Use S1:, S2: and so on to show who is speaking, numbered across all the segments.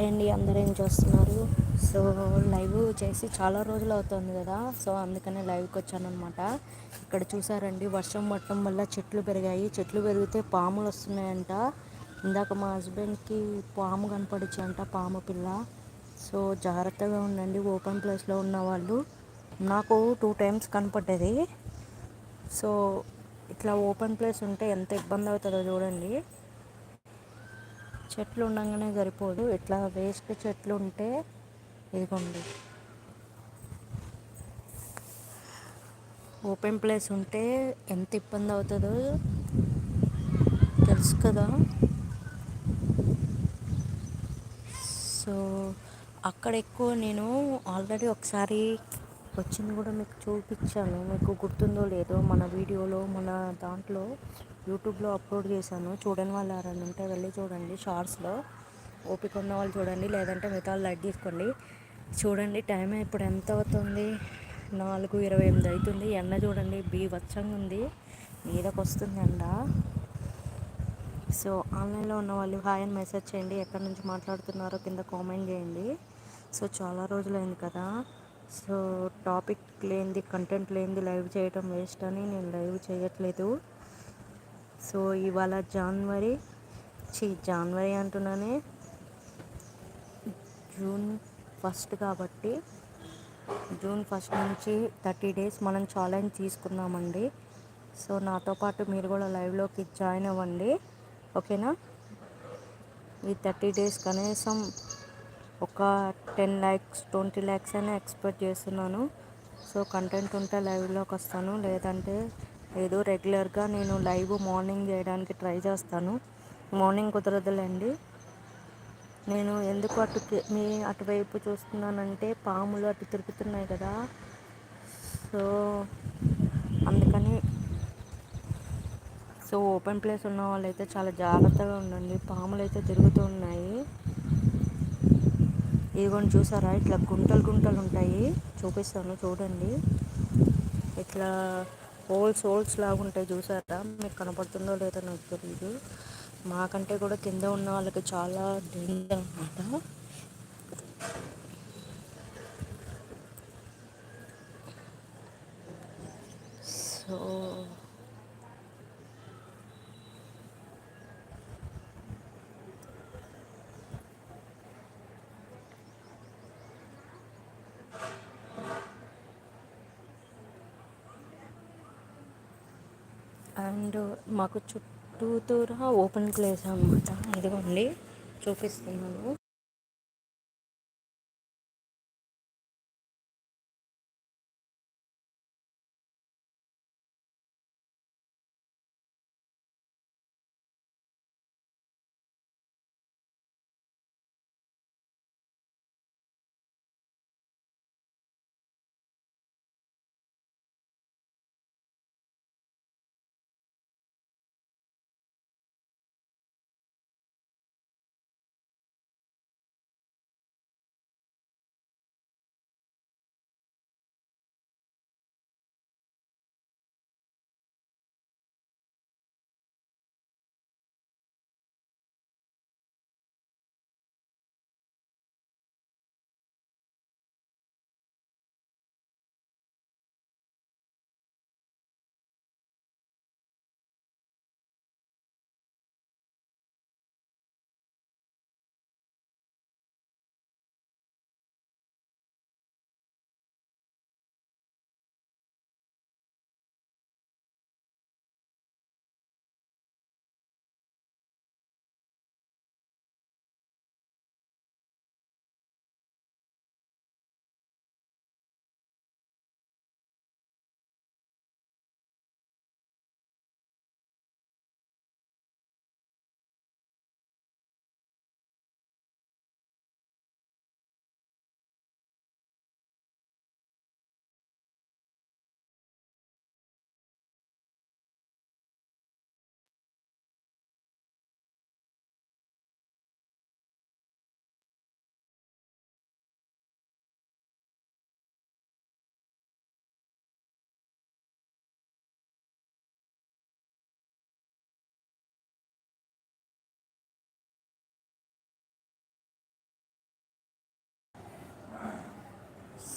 S1: Hi అండి అందరూ ఏం చేస్తున్నారు? సో లైవ్ చేసి చాలా రోజులు అవుతుంది కదా సో అందుకనే లైవ్కి వచ్చానమాట ఇక్కడ చూసారండి వర్షం పట్టడం వల్ల చెట్లు పెరిగాయి. చెట్లు పెరిగితే పాములు వస్తున్నాయంట. ఇందాక మా హస్బెండ్కి పాము కనపడిచ్చంట పాము పిల్ల. సో జాగ్రత్తగా ఉండండి ఓపెన్ ప్లేస్లో ఉన్న వాళ్ళు. నాకు టూ టైమ్స్ కనపడ్డది. సో ఇట్లా ఓపెన్ ప్లేస్ ఉంటే ఎంత ఇబ్బంది అవుతుందో చూడండి. చెట్లు ఉండగానే సరిపోదు. ఇట్లా వేస్ట్ చెట్లు ఉంటే ఇదిగోండి. ఓపెన్ ప్లేస్ ఉంటే ఎంత ఇబ్బంది అవుతుందో తెలుసు కదా. సో అక్కడ ఎక్కువ నేను ఆల్రెడీ ఒకసారి వచ్చింది కూడా మీకు చూపించాను. మీకు గుర్తుందో లేదో మన వీడియోలో మన దాంట్లో యూట్యూబ్లో అప్లోడ్ చేశాను. చూడని వాళ్ళు ఎవరైనా ఉంటే వెళ్ళి చూడండి షార్ట్స్లో. ఓపిక ఉన్న వాళ్ళు చూడండి లేదంటే మిగతా లైట్ తీసుకోండి. చూడండి టైం ఇప్పుడు ఎంత అవుతుంది? నాలుగు ఇరవై ఎనిమిది అవుతుంది. ఎండ చూడండి బీభత్సంగా ఉంది. మీదకి వస్తుంది ఎండ. సో ఆన్లైన్లో ఉన్న వాళ్ళు హాయ్ అని మెసేజ్ చేయండి. ఎక్కడి నుంచి మాట్లాడుతున్నారో కింద కామెంట్ చేయండి. సో చాలా రోజులైంది కదా. సో టాపిక్ లేనిది కంటెంట్ లేనిది లైవ్ చేయటం వేస్ట్ అని నేను లైవ్ చేయట్లేదు. సో ఇవాళ జనవరి చి జనవరి అంటున్నానే జూన్ ఫస్ట్ కాబట్టి జూన్ ఫస్ట్ నుంచి థర్టీ డేస్ మనం ఛాలెంజ్ తీసుకున్నామండి. సో నాతో పాటు మీరు కూడా లైవ్లోకి జాయిన్ అవ్వండి. ఓకేనా? ఈ థర్టీ డేస్ కనీసం ఒక టెన్ ల్యాక్స్ ట్వంటీ ల్యాక్స్ అయినా ఎక్స్పెక్ట్ చేస్తున్నాను. సో కంటెంట్ ఉంటే లైవ్లోకి వస్తాను. లేదంటే ఏదో రెగ్యులర్గా నేను లైవ్ మార్నింగ్ చేయడానికి ట్రై చేస్తాను. మార్నింగ్ కుదరదులేండి. నేను ఎందుకు అటు మీ అటువైపు చూస్తున్నానంటే పాములు అటు తిరుగుతున్నాయి కదా. సో అందుకని సో ఓపెన్ ప్లేస్ ఉన్న వాళ్ళైతే చాలా జాగ్రత్తగా ఉండండి. పాములు అయితే తిరుగుతూ ఉన్నాయి. ఇదిగోండి చూసారా ఇట్లా గుంటలు గుంటలు ఉంటాయి. చూపిస్తాను చూడండి. ఇట్లా హోల్స్ హోల్స్ లాగా ఉంటాయి చూసారా? మీకు కనపడుతుందో లేదో నాకు తెలియదు మాకంటే కూడా కింద ఉన్న వాళ్ళకి చాలా డేంజర్ అనమాట సో అండ్ మాకు చుట్టూతూరా ఓపెన్ ప్లేస్ అనమాట ఇదిగోండి చూపిస్తున్నాను.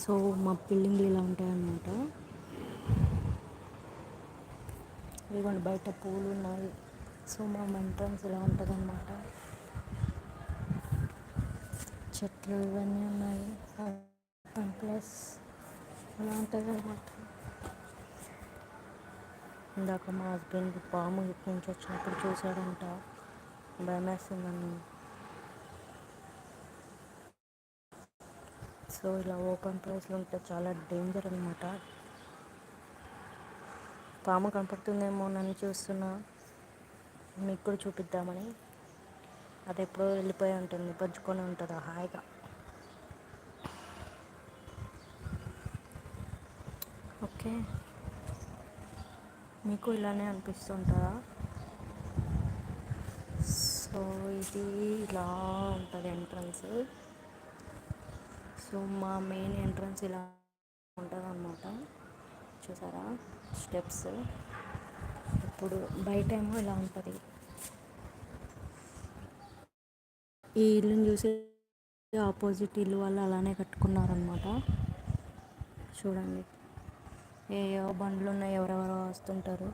S1: సో మా బిల్డింగ్లు ఇలా ఉంటాయన్నమాట. ఇదిగోండి బయట పూలు ఉన్నాయి. సో మా ఎంట్రన్స్ ఇలా ఉంటుందన్నమాట. చెట్లు ఇవన్నీ ఉన్నాయి. అండ్ ప్లస్ అలా ఉంటుంది ఇందాక మా హస్బెండ్ పాము ఇటు నుంచి వచ్చినప్పుడు చూశాడంట. భయం వేస్తుందని సో ఇలా ఓపెన్ ప్లేస్లో ఉంటే చాలా డేంజర్ అనమాట పాము కనపడుతుందేమో నన్ను చూస్తున్నా. మీకు కూడా చూపిద్దామని. అది ఎప్పుడో వెళ్ళిపోయి ఉంటుంది పంచుకొని ఉంటుంది హాయిగా. ఓకే. మీకు ఇలానే అనిపిస్తుంటుందా? సో ఇది ఇలా ఉంటుంది ఎంట్రన్స్. సో మా మెయిన్ ఎంట్రన్స్ ఇలా ఉంటుంది అన్నమాట చూసారా? స్టెప్స్. ఇప్పుడు బయట ఏమో ఇలా ఉంటుంది. ఈ ఇల్లుని చూసి ఆపోజిట్ ఇల్లు వాళ్ళు అలానే కట్టుకున్నారనమాట చూడండి. ఏ బండ్లు ఉన్నాయి ఎవరెవరో వస్తుంటారు.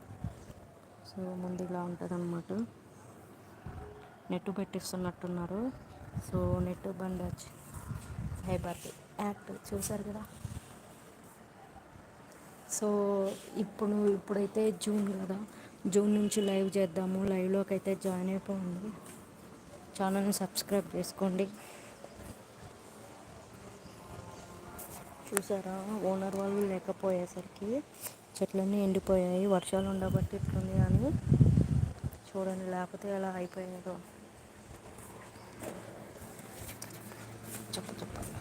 S1: సో ముందు ఇలా ఉంటుంది అన్నమాట నెట్ పెట్టిస్తున్నట్టున్నారు. సో నెట్ బండి వచ్చి హైబర్ది యాక్ట్ చూసారు కదా? సో ఇప్పుడు ఇప్పుడైతే జూన్ కదా? జూన్ నుంచి లైవ్ చేద్దాము. లైవ్లోకి అయితే జాయిన్ అయిపోయింది ఛానల్ని సబ్స్క్రైబ్ చేసుకోండి. చూసారా? ఓనర్ వాళ్ళు లేకపోయేసరికి చెట్లన్నీ ఎండిపోయాయి. వర్షాలు ఉండబట్టి ఇట్లుంది కానీ చూడండి లేకపోతే ఎలా అయిపోయేదో. చెప్ప చెప్పు.